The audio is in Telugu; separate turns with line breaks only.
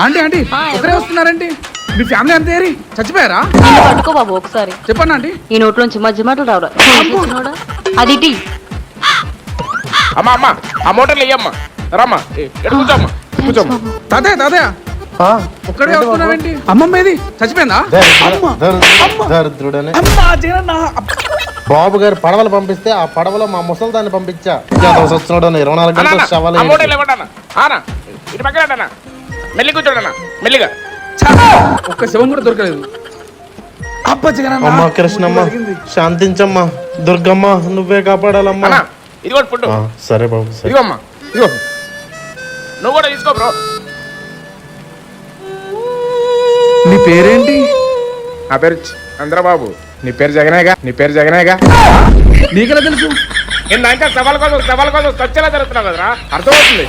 ఆంటీ ఆంటీ ఒకరే
ఎవరు?
వస్తున్నారండి. మీ ఫ్యామిలీ అంతా ఏరి? చచ్చిపోయారా?
పట్టుకో బాబు ఒకసారి.
చెప్పండి ఆంటీ.
ఈ నోట్లోంచి మధ్య మాటలు రావురా? అది ఇటీ
అమ్మా అమ్మా ఆ మోటార్లు ఇయ్యమ్మా. రమ్మా. ఎటు కూర్చోమ్మా? కూర్చోమ్మా.
తాతయ్య తాతయ్య. ఒక్కడే వస్తున్నావేంటి? అమ్మమ్మ ఏది? చచ్చిపోయిందా?
దరిద్రుడని.
అమ్మ
బాబు గారు పడవలు పంపిస్తే ఆ పడవలో మా ముసలి దాన్ని పంపించా వచ్చినాడు ఇరవై నాలుగు గంటలు శవాలు
ఇటు పక్కన మెల్లి కూర్చోడన్నా మెల్లిగా!
ఒక్క శవం కూడా దొరకలేదు. అబ్బ
అమ్మ కృష్ణమ్మ. శాంతించమ్మా దుర్గమ్మ నువ్వే కాపాడాలమ్మా.
ఇది కూడా ఫుడ్
సరే బాబు సరే.
ఇదిగో. నువ్వు కూడా తీసుకో బ్రో.
నీ పేరేంటి?
నా పేరు చంద్రబాబు. నీ పేరు జగనేగా నీ పేరు జగనేగా.
నీకెలా తెలుసు?
ఇంకా సవాల్ కోసం సవాల్ కోసం స్వచ్ఛలా జరుగుతున్నావు కదరా. అర్థమవుతుంది.